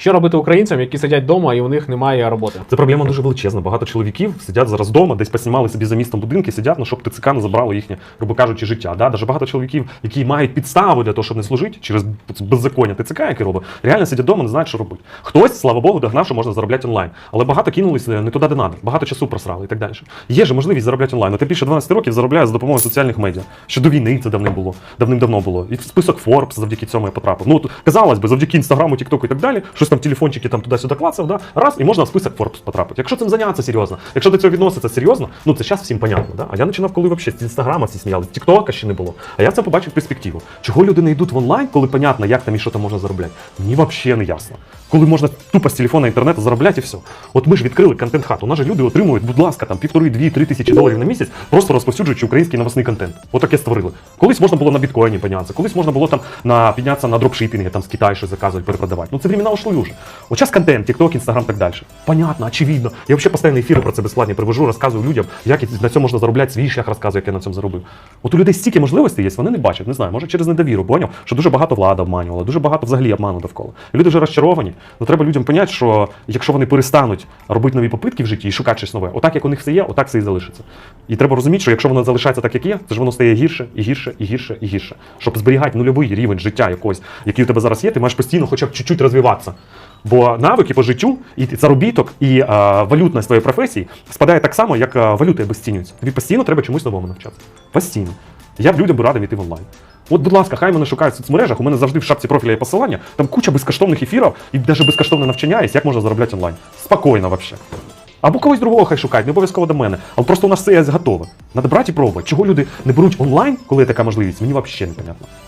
Що робити українцям, які сидять вдома і у них немає роботи? Це проблема дуже величезна. Багато чоловіків сидять зараз вдома, десь поснімали собі за містом будинки, сидять, ну, щоб ТЦК не забрало їхнє, грубо кажучи, життя. Да? Даже багато чоловіків, які мають підстави для того, щоб не служити через беззаконня ТЦК, яке робить, реально сидять вдома, не знають, що робити. Хтось, слава Богу, догнав, що можна заробляти онлайн. Але багато кинулися не туди, де треба, багато часу просрали і так далі. Є ж можливість заробляти онлайн. Ти більше 12 років заробляє за допомогою соціальних медіа. Ще до війни це давним було, давним-давно було. І список Forbes завдяки цьому я потрапив. Ну, казалось би, завдяки інстаграму, тіктоку і так далі, щось там телефончики там туди-сюди клацав, да? раз, і можна в список Forbes потрапити. Якщо цим зайнятися серйозно, якщо до цього відноситься серйозно, ну це зараз всім понятно. Да? А я починав, коли взагалі з інстаграма всі сміялися, тіктока ще не було. А я це побачив перспективу. Чого люди не йдуть в онлайн, коли понятно, як там і що там можна заробляти? Мені взагалі не ясно. Коли можна тупо з телефона інтернету заробляти і все. От ми ж відкрили контент хату. У нас же люди отримують, будь ласка, там півтори, дві, три тисячі доларів на місяць, просто розповсюджуючи український новосний контент. Отаке створили. Колись можна було на біткоїні піднятися, колись можна було там на піднятися на дропшипінги, там з Китаю щось заказувати, перепродавати. Ну це времена ушли вже. От час контент, TikTok, Instagram, так далі. Понятно, очевидно. Я взагалі постійно ефіри про це безплатні привожу, розказую людям, як на цьому можна заробляти свій шлях, розказую, як я на цьому заробив. От у людей стільки можливостей є, вони не бачать, не знаю, може через недовіру, поняв, що дуже багато влада обманювала, дуже багато взагалі обману довкола. І люди вже розчаровані. Ну треба людям поняти, що якщо вони перестануть робити нові попитки в житті і шукати щось нове, отак як у них все є, отак все і залишиться. І треба розуміти, що якщо воно залишається так, як є, то ж воно стає гірше і гірше і гірше і гірше. Щоб зберігати нульовий рівень життя якогось, який у тебе зараз є, ти маєш постійно хоча б чуть-чуть розвиватися. Бо навики по життю, і заробіток, і а, валютність твоєї професії спадає так само, як а, валюта обесцінюється. Тобі постійно треба чомусь новому навчатися. Постійно. Я б людям би радив йти в онлайн. От, будь ласка, хай мене шукають в соцмережах. У мене завжди в шапці профіля є посилання. Там куча безкоштовних ефірів і навіть безкоштовне навчання є, як можна заробляти онлайн. Спокійно взагалі. Або когось другого хай шукають, не обов'язково до мене. Але просто у нас все готове. Надо брати і пробувати. Чого люди не беруть онлайн, коли є така можливість, мені взагалі не понятно.